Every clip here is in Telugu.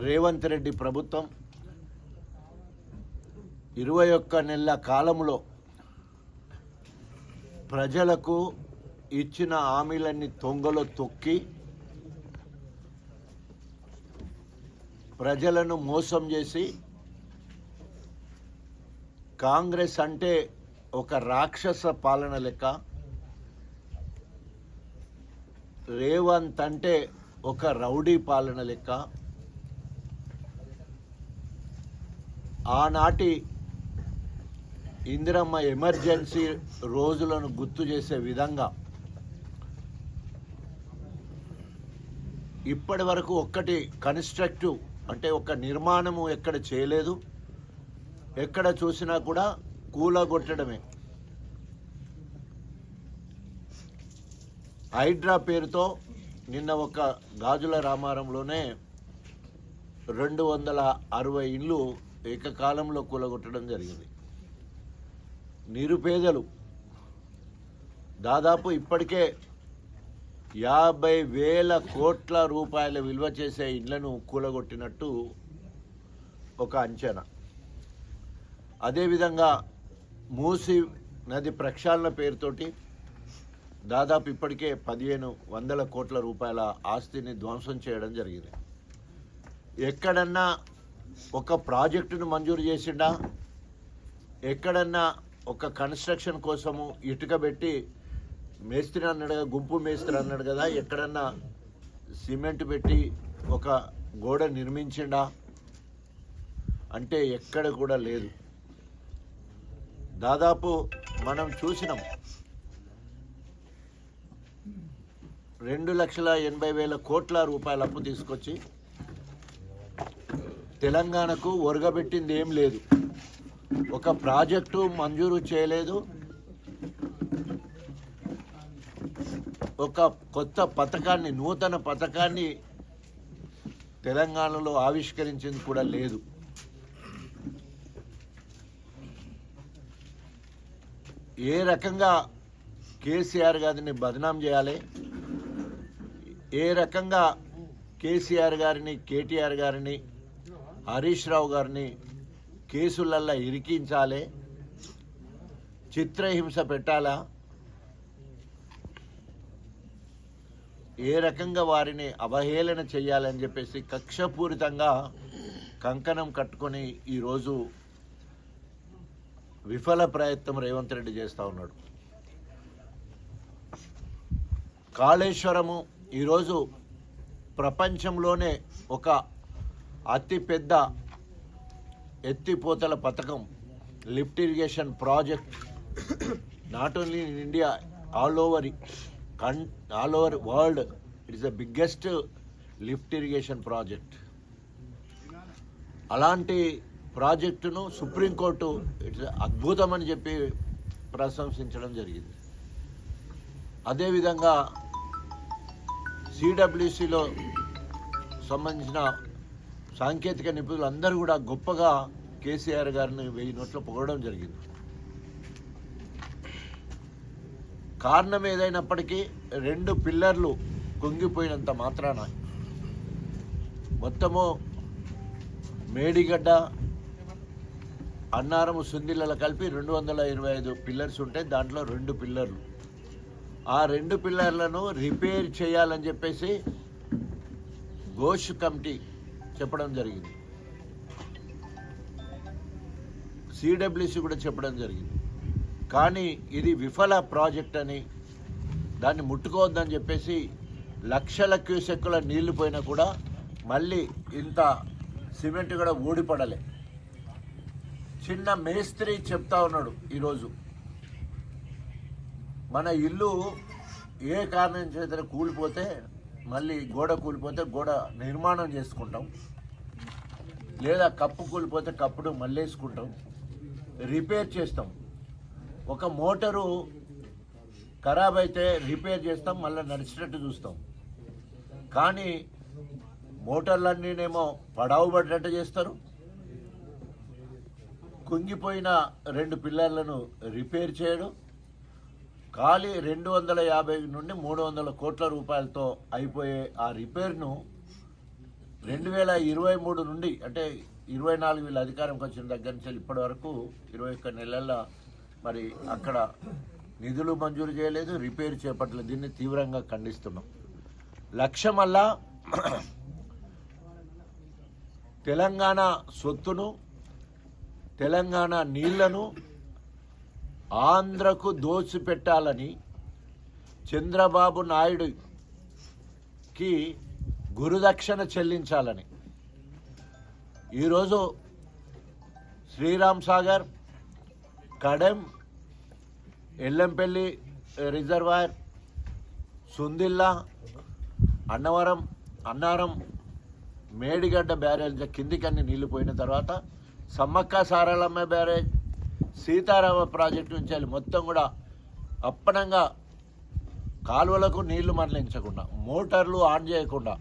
రేవంత్ రెడ్డి ప్రభుత్వం ఇరవై ఒక్క నెలల కాలంలో ప్రజలకు ఇచ్చిన హామీలన్నీ తొంగలో తొక్కి ప్రజలను మోసం చేసి కాంగ్రెస్ అంటే ఒక రాక్షస పాలన లెక్క రేవంత్ అంటే ఒక రౌడీ పాలన లెక్క ఆనాటి ఇందిరమ్మ ఎమర్జెన్సీ రోజులను గుర్తు చేసే విధంగా ఇప్పటి వరకు ఒక్కటి కన్స్ట్రక్టివ్ అంటే ఒక నిర్మాణము ఎక్కడ చేయలేదు. ఎక్కడ చూసినా కూడా కూలగొట్టడమే. హైడ్రా పేరుతో నిన్న ఒక గాజుల రామారంలోనే రెండు వందల అరవై ఇళ్ళు ఏకకాలంలో కూలగొట్టడం జరిగింది. నిరుపేదలు దాదాపు ఇప్పటికే యాభై వేల కోట్ల రూపాయల విలువ చేసే ఇళ్ళను కూలగొట్టినట్టు ఒక అంచనా. అదేవిధంగా మూసి నది ప్రక్షాళన పేరుతోటి దాదాపు ఇప్పటికే పదిహేను వందల కోట్ల రూపాయల ఆస్తిని ధ్వంసం చేయడం జరిగింది. ఎక్కడన్నా ఒక ప్రాజెక్టును మంజూరు చేసిండా? ఎక్కడన్నా ఒక కన్స్ట్రక్షన్ కోసము ఇటుక పెట్టి మేస్త్రి అన్నాడు కదా గుంపు మేస్త్రి అన్నాడు కదా ఎక్కడన్నా సిమెంట్ పెట్టి ఒక గోడ నిర్మించిండా? అంటే ఎక్కడ కూడా లేదు. దాదాపు మనం చూసినాం. రెండు లక్షల ఎనభై వేల కోట్ల రూపాయల అప్పు తీసుకొచ్చి తెలంగాణకు ఒరగబెట్టింది ఏం లేదు. ఒక ప్రాజెక్టు మంజూరు చేయలేదు. ఒక కొత్త పథకాన్ని నూతన పథకాన్ని తెలంగాణలో ఆవిష్కరించింది కూడా లేదు. ఏ రకంగా కేసీఆర్ గారిని బదనాం చేయాలి? ఏ రకంగా కేసీఆర్ గారిని కేటీఆర్ గారిని హరీష్ రావు గారిని కేసులల్లో ఇరికించాలి చిత్రహింస పెట్టాలా ఏ రకంగా వారిని అవహేళన చేయాలని చెప్పేసి కక్షపూరితంగా కంకణం కట్టుకొని ఈరోజు విఫల ప్రయత్నం రేవంత్ రెడ్డి చేస్తూ ఉన్నాడు. కాళేశ్వరము ఈరోజు ప్రపంచంలోనే ఒక అతిపెద్ద ఎత్తిపోతల పథకం lift irrigation project not only in India all over కన్ all over world it is the biggest lift irrigation project. అలాంటి ప్రాజెక్టును సుప్రీంకోర్టు ఇట్స్ అద్భుతం అని చెప్పి ప్రశంసించడం జరిగింది. అదేవిధంగా సిడబ్ల్యూసిలో సంబంధించిన సాంకేతిక నిపుణులు అందరూ కూడా గొప్పగా కేసీఆర్ గారిని వెయ్యి నోట్లో పొగడడం జరిగింది. కారణం ఏదైనప్పటికీ రెండు పిల్లర్లు కుంగిపోయినంత మాత్రాన మొత్తము మేడిగడ్డ అన్నారము సుందిళ్ళ కలిపి రెండు వందల ఇరవై ఐదు పిల్లర్స్ ఉంటాయి దాంట్లో రెండు పిల్లర్లు. ఆ రెండు పిల్లర్లను రిపేర్ చేయాలని చెప్పేసి ఘోష్ కమిటీ చెప్పడం జరిగింది. సిడబ్ల్యూసి కూడా చెప్పడం జరిగింది. కానీ ఇది విఫల ప్రాజెక్ట్ అని దాన్ని ముట్టుకోవద్దని చెప్పేసి లక్షల క్యూసెక్కుల నీళ్ళు పోయినా కూడా మళ్ళీ ఇంత సిమెంట్ కూడా ఊడిపడలే. చిన్న మేస్త్రి చెప్తా ఉన్నాడు ఈరోజు. మన ఇల్లు ఏ కారణం చేత కూలిపోతే మళ్ళీ గోడ కూలిపోతే గోడ నిర్మాణం చేసుకుంటాం. లేదా కప్పు కూలిపోతే కప్పుడు మళ్ళేసుకుంటాం. రిపేర్ చేస్తాం. ఒక మోటరు ఖరాబ్ అయితే రిపేర్ చేస్తాం మళ్ళీ నడిచినట్టు చూస్తాం. కానీ మోటార్లన్నీనేమో పడావు పడినట్టు చేస్తారు. కుంగిపోయిన రెండు పిల్లర్లను రిపేర్ చేయడం ఖాళీ రెండు వందల యాభై నుండి మూడు వందల కోట్ల రూపాయలతో అయిపోయే ఆ రిపేర్ను రెండు వేల ఇరవై మూడు నుండి అంటే ఇరవై నాలుగు వీళ్ళ అధికారంకి వచ్చిన దగ్గర నుంచి ఇప్పటి వరకు ఇరవై ఒక్క నెలల మరి అక్కడ నిధులు మంజూరు చేయలేదు రిపేర్ చేపట్టలేదు. దీన్ని తీవ్రంగా ఖండిస్తున్నాం. లక్ష్యం వల్ల తెలంగాణ సొత్తును తెలంగాణ నీళ్ళను ఆంధ్రకు దోచిపెట్టాలని చంద్రబాబు నాయుడుకి గురుదక్షిణ చెల్లించాలని. ఈరోజు శ్రీరామ్ సాగర్ కడెం ఎల్లంపల్లి రిజర్వాయర్ సుందిల్లా అన్నవరం అన్నారం మేడిగడ్డ బ్యారేజ్ కిందికన్నీ నీళ్ళు పోయిన తర్వాత సమ్మక్క సారలమ్మ బ్యారేజ్ సీతారామ ప్రాజెక్టు నుంచి వెళ్ళి మొత్తం కూడా అప్పనంగా కాలువలకు నీళ్ళు మరలించకుండా మోటార్లు ఆన్ చేయకుండా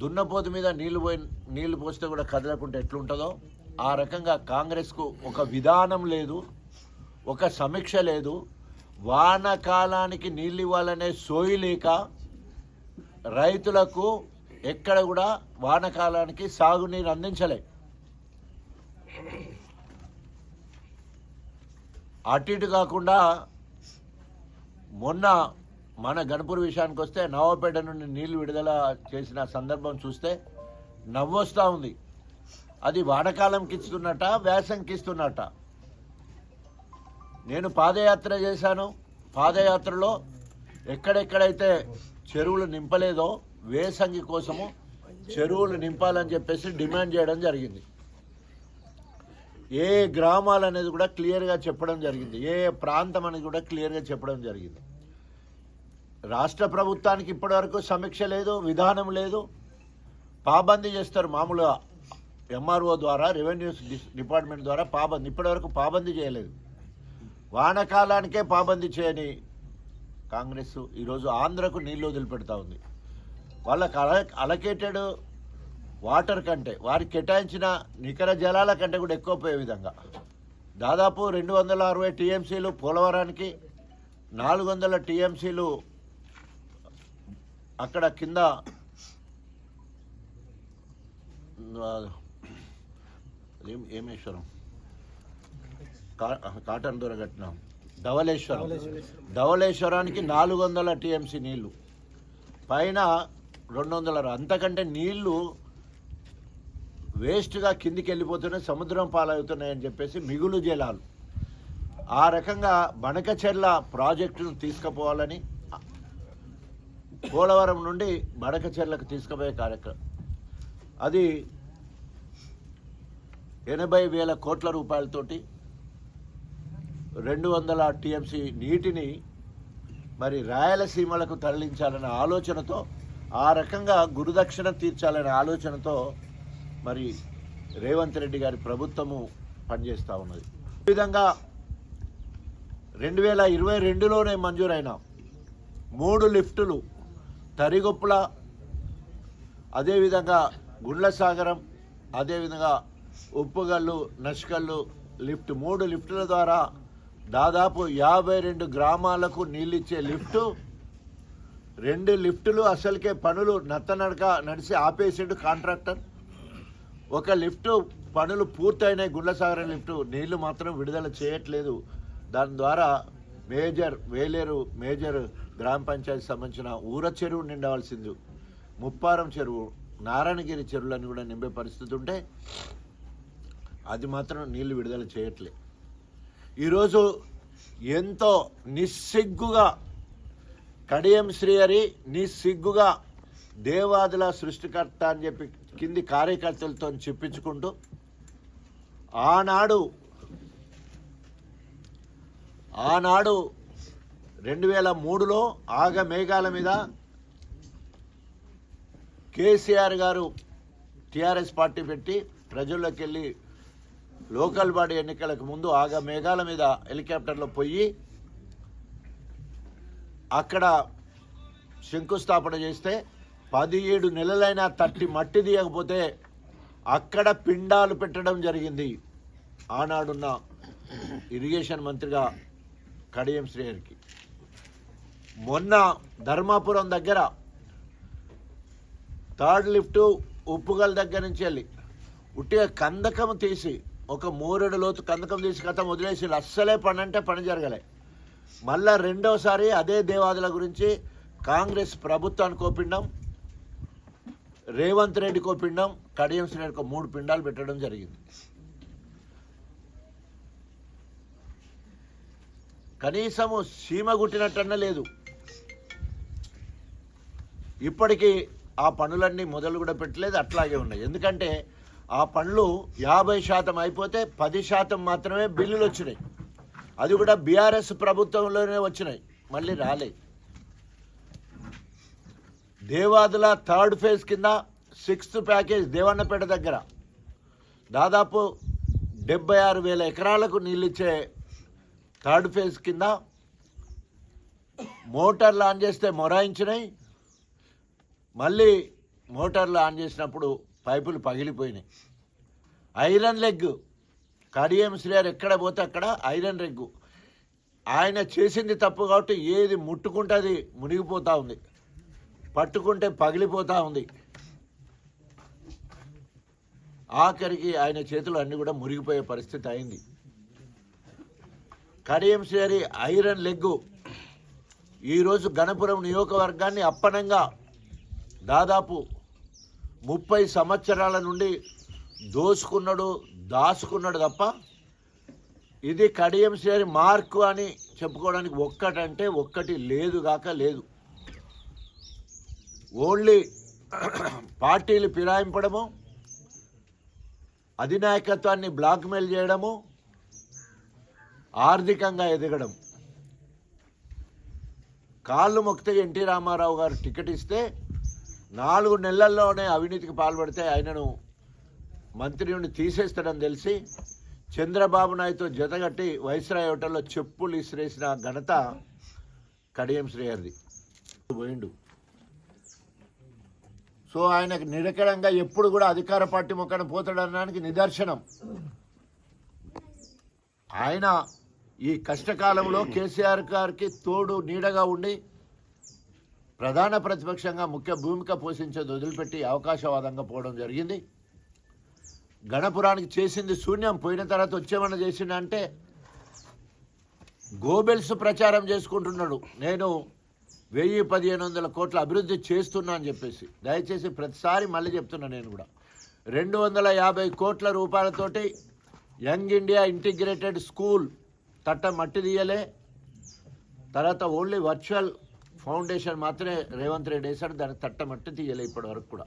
దున్నపోతు మీద నీళ్ళు పోయి నీళ్ళు పోస్తే కూడా కదలకుంటే ఎట్లుంటుందో ఆ రకంగా కాంగ్రెస్కు ఒక విధానం లేదు ఒక సమీక్ష లేదు. వానకాలానికి నీళ్ళు ఇవ్వాలనే సోయి లేక రైతులకు ఎక్కడ కూడా వానకాలానికి సాగునీరు అందించలే. అటు ఇటు కాకుండా మొన్న మన గణపూర్ విషయానికి వస్తే నవాపేట నుండి నీళ్ళు విడుదల చేసిన సందర్భం చూస్తే నవ్వొస్తూ ఉంది. అది వానకాలంకి ఇస్తున్నట వేసంకి ఇస్తున్నట నేను పాదయాత్ర చేశాను. పాదయాత్రలో ఎక్కడెక్కడైతే చెరువులు నింపలేదో వేసంగి కోసము చెరువులు నింపాలని చెప్పేసి డిమాండ్ చేయడం జరిగింది. ఏ గ్రామాలు అనేది కూడా క్లియర్గా చెప్పడం జరిగింది. ఏ ప్రాంతం అనేది కూడా క్లియర్గా చెప్పడం జరిగింది. రాష్ట్ర ప్రభుత్వానికి ఇప్పటివరకు సమీక్ష లేదు విధానం లేదు. పాబందీ చేస్తారు మామూలుగా ఎంఆర్ఓ ద్వారా రెవెన్యూ డి- డిపార్ట్మెంట్ ద్వారా పాబందీ. ఇప్పటివరకు పాబందీ చేయలేదు. వానకాలానికే పాబందీ చేయని కాంగ్రెస్ ఈరోజు ఆంధ్రకు నీళ్ళు వదిలిపెడతా ఉంది. వాళ్ళకి అల అలకేటెడ్ వాటర్ కంటే వారికి కేటాయించిన నికర జలాల కంటే కూడా ఎక్కువ పోయే విధంగా. దాదాపు రెండు వందల అరవై టీఎంసీలు పోలవరానికి నాలుగు వందల టీఎంసీలు అక్కడ కింద ఏమేశ్వరం? కా- కాటన్ దొర ధవలేశ్వరం ధవలేశ్వరానికి నాలుగు వందల టీఎంసీ నీళ్ళు. పైన రెండు వందల అంతకంటే నీళ్ళు వేస్ట్గా కిందికి వెళ్ళిపోతున్నాయి సముద్రం పాలవుతున్నాయని చెప్పేసి మిగులు జలాలు. ఆ రకంగా బణకచెర్ల ప్రాజెక్టును తీసుకుపోవాలని పోలవరం నుండి బణకచెర్లకు తీసుకుపోయే కార్యక్రమం. అది ఎనభై వేల కోట్ల రూపాయలతోటి రెండు వందల టీఎంసీ నీటిని మరి రాయలసీమలకు తరలించాలనే ఆలోచనతో ఆ రకంగా గురుదక్షిణ తీర్చాలనే ఆలోచనతో మరి రేవంత్ రెడ్డి గారి ప్రభుత్వము పనిచేస్తూ ఉన్నది. ఈ విధంగా రెండు వేల ఇరవై రెండులోనే మంజూరైన మూడు లిఫ్టులు తరిగొప్పుల అదేవిధంగా గుండ్ల సాగరం అదేవిధంగా ఉప్పుగల్లు నష్కల్లు లిఫ్ట్ మూడు లిఫ్టుల ద్వారా దాదాపు యాభై రెండు గ్రామాలకు నీళ్ళిచ్చే లిఫ్టు రెండు లిఫ్టులు అసలుకే పనులు నత్తనడక నడిచి ఆపేసిండు కాంట్రాక్టర్. ఒక లిఫ్ట్ పనులు పూర్తయినాయి గుండ్లసాగరం లిఫ్ట్. నీళ్ళు మాత్రం విడుదల చేయట్లేదు. దాని ద్వారా మేజర్ వేలేరు మేజర్ గ్రామ పంచాయతీ సంబంధించిన ఊర చెరువు నిండవలసింది. ముప్పారం చెరువు నారాయణగిరి చెరువులను కూడా నింపే పరిస్థితి ఉంటే అది మాత్రం నీళ్ళు విడుదల చేయట్లే. ఈరోజు ఎంతో నిస్సిగ్గుగా కడియం శ్రీహరి నిస్సిగ్గుగా దేవాదుల సృష్టికర్త అని చెప్పి కింది కార్యకర్తలతో చెప్పించుకుంటూ ఆనాడు ఆనాడు రెండు వేల మూడులో ఆగ మేఘాల మీద కేసీఆర్ గారు టీఆర్ఎస్ పార్టీ పెట్టి ప్రజల్లోకి వెళ్ళి లోకల్ బాడీ ఎన్నికలకు ముందు ఆగ మేఘాల మీద హెలికాప్టర్లో పోయి అక్కడ శంకుస్థాపన చేస్తే పదిహేడు నెలలైనా తట్టి మట్టి తీయకపోతే అక్కడ పిండాలు పెట్టడం జరిగింది. ఆనాడున్న ఇరిగేషన్ మంత్రిగా కడియం శ్రేయర్కి. మొన్న ధర్మాపురం దగ్గర థర్డ్ లిఫ్ట్ ఉప్పుగల దగ్గర నుంచి వెళ్ళి ఉట్టిగా కందకం తీసి ఒక మూరెడు లోతు కందకం తీసి కథ వదిలేసి అస్సలే పని అంటే పని జరగలే. మళ్ళా రెండోసారి అదే దేవాదుల గురించి కాంగ్రెస్ ప్రభుత్వానికి కోపిండం రేవంత్ రెడ్డి పిండం కడియం శ్రేణికి మూడు పిండాలు పెట్టడం జరిగింది. కనీసము సీమ గుట్టినట్టన్న లేదు. ఇప్పటికీ ఆ పనులన్నీ మొదలు కూడా పెట్టలేదు అట్లాగే ఉన్నాయి. ఎందుకంటే ఆ పనులు యాభై శాతం అయిపోతే పది శాతం మాత్రమే బిల్లులు వచ్చినాయి. అది కూడా బీఆర్ఎస్ ప్రభుత్వంలోనే వచ్చినాయి. మళ్ళీ రాలేదు దేవాదుల థర్డ్ ఫేజ్ కింద సిక్స్త్ ప్యాకేజ్ దేవన్నపేట దగ్గర. దాదాపు డెబ్బై ఆరు వేల ఎకరాలకు నీళ్ళిచ్చే థర్డ్ ఫేజ్ కింద మోటార్లు ఆన్ చేస్తే మొరాయించినాయి మళ్ళీ మోటార్లు ఆన్ చేసినప్పుడు పైపులు పగిలిపోయినాయి ఐరన్ లెగ్ కడియం శ్రీయార్ ఎక్కడ పోతే అక్కడ ఐరన్ లెగ్గు ఆయన చేసింది తప్పు కాబట్టి ఏది ముట్టుకుంటే మునిగిపోతూ ఉంది. పట్టుకుంటే పగిలిపోతూ ఉంది. ఆఖరికి ఆయన చేతులు అన్నీ కూడా మురిగిపోయే పరిస్థితి అయింది. Kadiyam iron leg. ఈరోజు గణపురం నియోజకవర్గాన్ని అప్పనంగా దాదాపు ముప్పై సంవత్సరాల నుండి దోసుకున్నాడు దాచుకున్నాడు తప్ప ఇది కడియం శ్రీహరి మార్కు అని చెప్పుకోవడానికి ఒక్కటంటే ఒక్కటి లేదు గాక లేదు. ఓన్లీ పార్టీలు ఫిరాయింపడము అధినాయకత్వాన్ని బ్లాక్మెయిల్ చేయడము ఆర్థికంగా ఎదగడం. కాళ్ళు మొక్కితే ఎన్టీ రామారావు గారు టికెట్ ఇస్తే నాలుగు నెలల్లోనే అవినీతికి పాల్పడితే ఆయనను మంత్రి నుండి తీసేస్తాడని తెలిసి చంద్రబాబు నాయుడుతో జతగట్టి వైస్రాయ్ హోటల్లో చెప్పులు ఇసిరేసిన ఘనత కడియం శ్రేయర్ది పోయిండు. సో ఆయనకు నిరకడంగా ఎప్పుడు కూడా అధికార పార్టీ మొక్కన పోతాడనడానికి నిదర్శనం. ఆయన ఈ కష్టకాలంలో కేసీఆర్ గారికి తోడు నీడగా ఉండి ప్రధాన ప్రతిపక్షంగా ముఖ్య భూమిక పోషించేది వదిలిపెట్టి అవకాశవాదంగా పోవడం జరిగింది. గణపురానికి చేసింది శూన్యం పోయిన తర్వాత వచ్చేమన్నా చేసిందంటే అంటే గోబెల్స్ ప్రచారం చేసుకుంటున్నాడు. నేను వెయ్యి పదిహేను వందల కోట్ల అభివృద్ధి చేస్తున్నా అని చెప్పేసి. దయచేసి ప్రతిసారి మళ్ళీ చెప్తున్నా నేను కూడా. రెండు వందల యాభై కోట్ల రూపాయలతోటి యంగ్ ఇండియా ఇంటిగ్రేటెడ్ స్కూల్ తట్ట మట్టి తీయలే. తర్వాత ఓన్లీ వర్చువల్ ఫౌండేషన్ మాత్రమే రేవంత్ రెడ్డి వేశాడు దాన్ని తట్ట మట్టి తీయలే ఇప్పటి వరకు కూడా.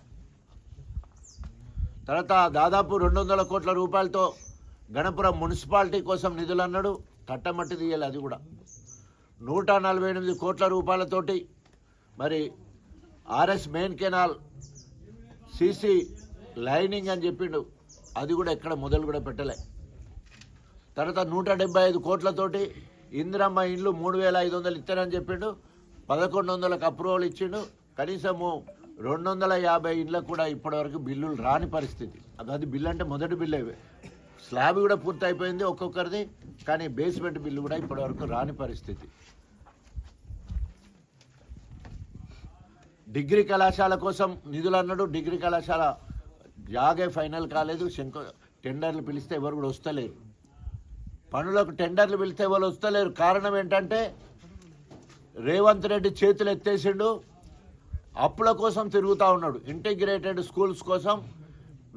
తర్వాత దాదాపు రెండు వందల కోట్ల రూపాయలతో గణపురం మున్సిపాలిటీ కోసం నిధులు అన్నాడు తట్టమట్టి తీయాలి అది కూడా. నూట నలభై ఎనిమిది కోట్ల రూపాయలతోటి మరి RS main canal CC lining అని చెప్పిండు. అది కూడా ఎక్కడ మొదలు కూడా పెట్టలే. తర్వాత నూట డెబ్బై ఐదు కోట్లతోటి ఇందిరమ్మ ఇండ్లు మూడు వేల ఐదు వందలు ఇస్తానని చెప్పిండు. పదకొండు వందలకు అప్రూవల్ ఇచ్చిండు. కనీసము రెండు వందల యాభై ఇండ్లకు కూడా ఇప్పటివరకు బిల్లులు రాని పరిస్థితి. అది అది బిల్లు అంటే మొదటి బిల్లు. స్లాబ్ కూడా పూర్తి అయిపోయింది ఒక్కొక్కరిది. కానీ బేస్మెంట్ బిల్లు కూడా ఇప్పటివరకు రాని పరిస్థితి. డిగ్రీ కళాశాల కోసం నిధులు అన్నాడు. డిగ్రీ కళాశాల జాగే ఫైనల్ కాలేదు. శంకు టెండర్లు పిలిస్తే ఎవరు కూడా వస్తలేరు. పనులకు టెండర్లు పిలిస్తే ఎవరు వస్తలేరు. కారణం ఏంటంటే రేవంత్ రెడ్డి చేతులు ఎత్తేసిండు. అప్పుల కోసం తిరుగుతూ ఉన్నాడు. ఇంటిగ్రేటెడ్ స్కూల్స్ కోసం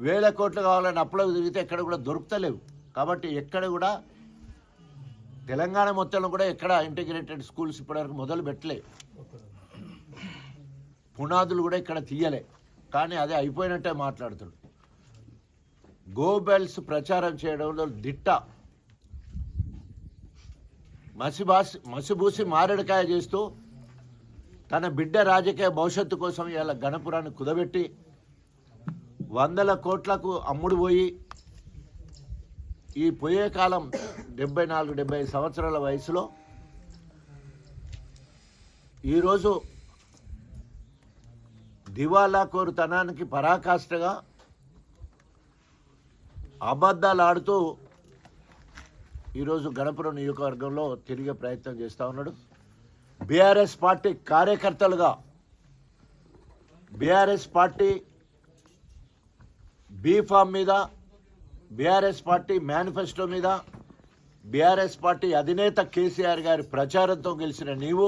వేల కోట్లు కావాలని అప్పులకు తిరిగితే ఎక్కడ కూడా దొరుకుతలేవు. కాబట్టి ఎక్కడ కూడా తెలంగాణ మొత్తంలో కూడా ఎక్కడ ఇంటిగ్రేటెడ్ స్కూల్స్ ఇప్పటివరకు మొదలు పెట్టలే. పునాదులు కూడా ఇక్కడ తీయలే. కానీ అదే అయిపోయినట్టే మాట్లాడుతాడు. గోబెల్స్ ప్రచారం చేయడంలో దిట్ట. మసిబాసి మసిబూసి మారేడుకాయ చేస్తూ తన బిడ్డ రాజకీయ భవిష్యత్తు కోసం ఇలా గణపురాన్ని కుదబెట్టి వందల కోట్లకు అమ్ముడు పోయి ఈ పోయే కాలం డెబ్బై నాలుగు డెబ్బై ఐదు సంవత్సరాల వయసులో ఈరోజు దివాలా కోరుతనానికి పరాకాష్ఠగా అబద్ధాలు ఆడుతూ ఈరోజు గణపురం నియోజకవర్గంలో తిరిగే ప్రయత్నం చేస్తూ ఉన్నాడు. బీఆర్ఎస్ పార్టీ కార్యకర్తలుగా బీఆర్ఎస్ పార్టీ బీఫామ్ మీద బీఆర్ఎస్ పార్టీ మేనిఫెస్టో మీద బీఆర్ఎస్ పార్టీ అధినేత కేసీఆర్ గారి ప్రచారంతో గెలిచిన నీవు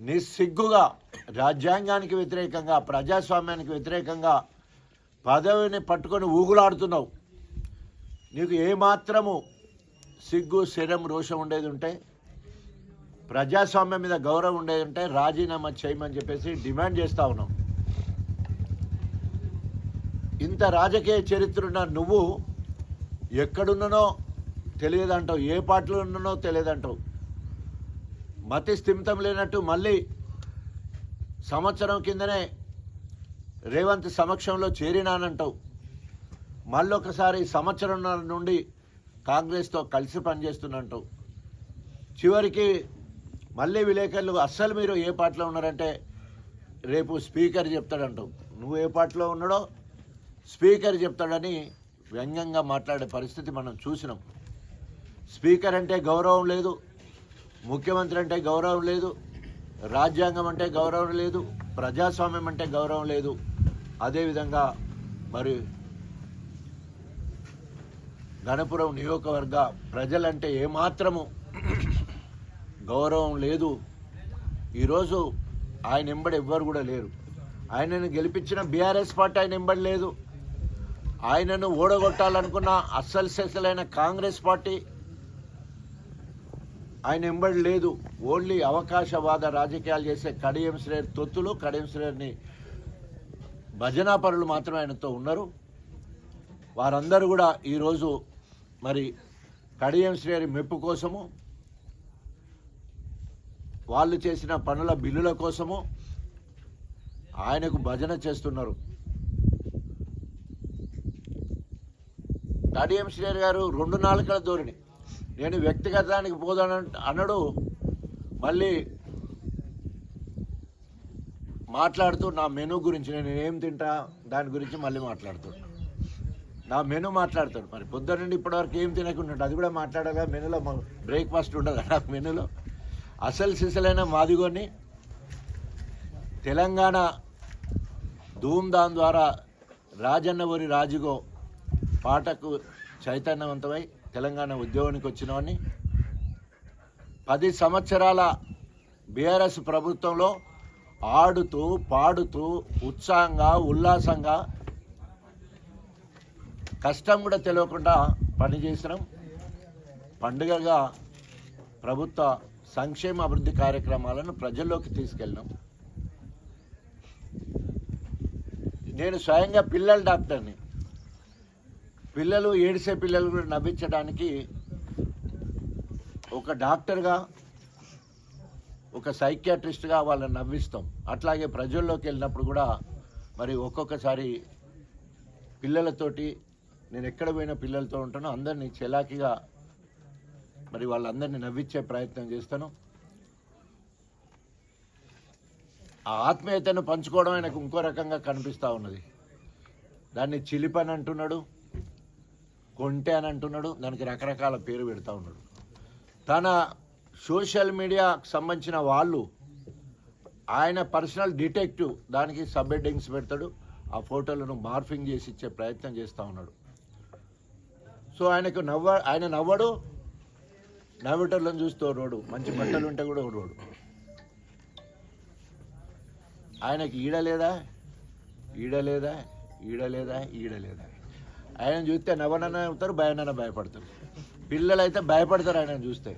నిస్సిగ్గుగా రాజ్యాంగానికి వ్యతిరేకంగా ప్రజాస్వామ్యానికి వ్యతిరేకంగా పదవిని పట్టుకొని ఊగులాడుతున్నావు. నీకు ఏమాత్రము సిగ్గు శరం రోషం ఉండేది ఉంటే ప్రజాస్వామ్యం మీద గౌరవం ఉండేది ఉంటే రాజీనామా చేయమని చెప్పేసి డిమాండ్ చేస్తా ఉన్నాం ఇంత రాజకీయ చరిత్ర ఉన్న నువ్వు ఎక్కడున్ననో తెలియదంటావు. ఏ పార్టీలో ఉన్నానో తెలియదంటావు. మతి స్థిమితం లేనట్టు మళ్ళీ సంవత్సరం కిందనే రేవంత్ సమక్షంలో చేరినానంటావు. మళ్ళీ ఒకసారి సంవత్సరం నుండి కాంగ్రెస్తో కలిసి పనిచేస్తున్నంటావు. చివరికి మళ్ళీ విలేకరులు అస్సలు మీరు ఏ పార్టీలో ఉన్నారంటే రేపు స్పీకర్ చెప్తాడంటావు. నువ్వు ఏ పార్టీలో ఉన్నాడో స్పీకర్ చెప్తాడని వ్యంగ్యంగా మాట్లాడే పరిస్థితి మనం చూసినాం. స్పీకర్ అంటే గౌరవం లేదు ముఖ్యమంత్రి అంటే గౌరవం లేదు రాజ్యాంగం అంటే గౌరవం లేదు ప్రజాస్వామ్యం అంటే గౌరవం లేదు. అదేవిధంగా మరి గణపురం నియోజకవర్గ ప్రజలంటే ఏమాత్రము గౌరవం లేదు. ఈరోజు ఆయన ఎంబడి ఎవ్వరు కూడా లేరు. ఆయనను గెలిపించిన బీఆర్ఎస్ పార్టీ ఆయన ఎంబడి లేదు. ఆయనను ఓడగొట్టాలనుకున్న అస్సలు సెసలైన కాంగ్రెస్ పార్టీ ఆయన ఎంబడి లేదు. ఓన్లీ అవకాశవాద రాజకీయాలు చేసే కడియం శ్రేర్ తొత్తులు కడియం శ్రేర్ని భజనాపరులు మాత్రమే ఆయనతో ఉన్నారు. వారందరూ కూడా ఈరోజు మరి కడియం శ్రేరి మెప్పు కోసము వాళ్ళు చేసిన పనుల బిల్లుల కోసము ఆయనకు భజన చేస్తున్నారు. కడియం శ్రేరి గారు రెండు నాలుకల ధోరణి. నేను వ్యక్తిగతానికి పోదాను అనడు. మళ్ళీ మాట్లాడుతూ నా మెను గురించి నేను ఏం తింటా దాని గురించి మళ్ళీ మాట్లాడుతాడు నా మెను మాట్లాడతాడు. మరి పొద్దున్న నుండి ఇప్పటివరకు ఏం తినకుండా అది కూడా మాట్లాడగా మెనూలో బ్రేక్ఫాస్ట్ ఉండదు నా మెనూలో? అసలు సిసలైన మాదిగోని తెలంగాణ ధూమ్ధాం ద్వారా రాజన్న ఊరి రాజుగో పాటకు చైతన్యవంతమై తెలంగాణ ఉద్యోగానికి వచ్చినవని పది సంవత్సరాల బీఆర్ఎస్ ప్రభుత్వంలో ఆడుతూ పాడుతూ ఉత్సాహంగా ఉల్లాసంగా కష్టం కూడా తెలియకుండా పనిచేసినాం పండుగగా ప్రభుత్వ సంక్షేమ అభివృద్ధి కార్యక్రమాలను ప్రజల్లోకి తీసుకెళ్ళినాం. నేను స్వయంగా పిల్లల డాక్టర్ని. పిల్లలు ఏడిసే పిల్లలు కూడా నవ్వించడానికి ఒక డాక్టర్గా ఒక సైకియాట్రిస్ట్గా వాళ్ళని నవ్విస్తాం. అట్లాగే ప్రజల్లోకి వెళ్ళినప్పుడు కూడా మరి ఒక్కొక్కసారి పిల్లలతోటి నేను ఎక్కడ పోయిన పిల్లలతో ఉంటానో అందరినీ చెలాకిగా మరి వాళ్ళందరినీ నవ్వించే ప్రయత్నం చేస్తాను. ఆ ఆత్మీయతను పంచుకోవడం ఆయనకు ఇంకో రకంగా కనిపిస్తూ ఉన్నది. దాన్ని చిలిపని అంటున్నాడు. కొంటే అని అంటున్నాడు. దానికి రకరకాల పేరు పెడతా ఉన్నాడు. తన సోషల్ మీడియాకు సంబంధించిన వాళ్ళు ఆయన పర్సనల్ డిటెక్టివ్ దానికి సబ్ హెడ్డింగ్స్ పెడతాడు. ఆ ఫోటోలను మార్ఫింగ్ చేసి ఇచ్చే ప్రయత్నం చేస్తూ ఉన్నాడు. సో ఆయనకు నవ్వ ఆయన నవ్వడు నవ్వటర్లను చూస్తూ రోడు మంచి బట్టలు ఉంటే కూడా రోడు ఆయనకి ఈడలేదా ఈడలేదా ఈడలేదా ఈడలేదా ఆయన చూస్తే నవ్వనన్న అవుతారు భయానన్న భయపడతారు. పిల్లలు అయితే భయపడతారు ఆయన చూస్తే.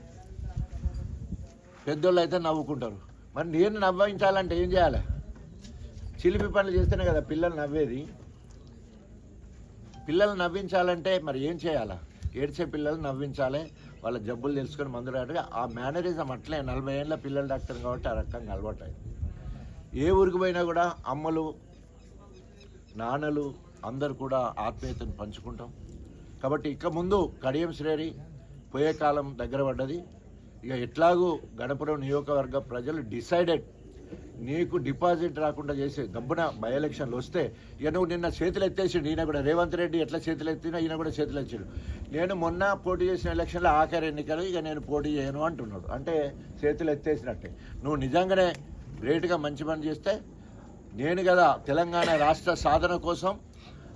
పెద్దోళ్ళు అయితే నవ్వుకుంటారు. మరి నేను నవ్వించాలంటే ఏం చేయాలి? చిలిపి పనులు చేస్తేనే కదా పిల్లలు నవ్వేది. పిల్లలు నవ్వించాలంటే మరి ఏం చేయాలా? ఏడ్చే పిల్లలు నవ్వించాలి. వాళ్ళ జబ్బులు తెలుసుకొని మందులు ఆడగా ఆ మేనరిజం అట్లే నలభై ఏళ్ళ పిల్లల డాక్టర్ కాబట్టి ఆ రకంగా అలవాటు అయింది ఏ ఊరికి పోయినా కూడా అమ్మలు నాన్నలు అందరు కూడా ఆత్మీయతను పంచుకుంటాం. కాబట్టి ఇక ముందు కడియం శ్రేణి పోయే కాలం దగ్గర పడ్డది. ఇక ఎట్లాగూ గణపురం నియోజకవర్గ ప్రజలు డిసైడెడ్. నీకు డిపాజిట్ రాకుండా చేసే గబ్బున బై ఎలక్షన్లు వస్తే ఇక నువ్వు నిన్న చేతులు ఎత్తేసిండు. ఈయన కూడా రేవంత్ రెడ్డి ఎట్లా చేతులు ఎత్తినా ఈయన కూడా చేతులు ఎత్తాడు. నేను మొన్న పోటీ చేసిన ఎలక్షన్లో ఆఖరి ఎన్నికలు ఇక నేను పోటీ చేయను అంటున్నాడు. అంటే చేతులు ఎత్తేసినట్టే. నువ్వు నిజంగానే గ్రేట్గా మంచి పని చేస్తే నేను కదా తెలంగాణ రాష్ట్ర సాధన కోసం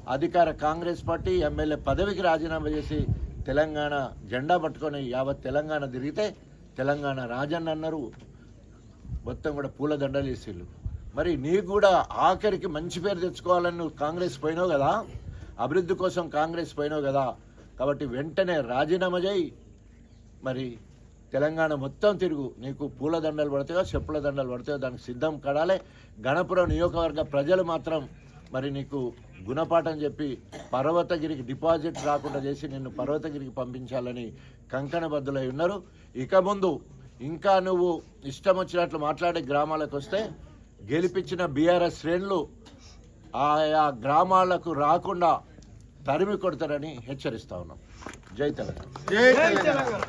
అధికార కాంగ్రెస్ పార్టీ ఎమ్మెల్యే పదవికి రాజీనామా చేసి తెలంగాణ జెండా పట్టుకొని యావత్ తెలంగాణ తిరిగితే తెలంగాణ రాజన్న అన్నారు. మొత్తం కూడా పూలదండలు వేసేళ్ళు మరి నీకు కూడా ఆఖరికి మంచి పేరు తెచ్చుకోవాలని నువ్వు కాంగ్రెస్ పోయినావు కదా? అభివృద్ధి కోసం కాంగ్రెస్ పోయినావు కదా? కాబట్టి వెంటనే రాజీనామా చేయి. మరి తెలంగాణ మొత్తం తిరుగు. నీకు పూల దండలు పడతాయో చెప్పుల దండలు పడతాయో దానికి సిద్ధం కడాలే. గణపురం నియోజకవర్గ ప్రజలు మాత్రం మరి నీకు గుణపాఠం చెప్పి పర్వతగిరికి డిపాజిట్ రాకుండా చేసి నిన్ను పర్వతగిరికి పంపించాలని కంకణబద్ధులై ఉన్నారు. ఇక ముందు ఇంకా నువ్వు ఇష్టం వచ్చినట్లు మాట్లాడే గ్రామాలకు వస్తే గెలిపించిన బీఆర్ఎస్ శ్రేణులు ఆయా గ్రామాలకు రాకుండా తరిమి కొడతారని హెచ్చరిస్తా ఉన్నాం. జై తెలంగాణ.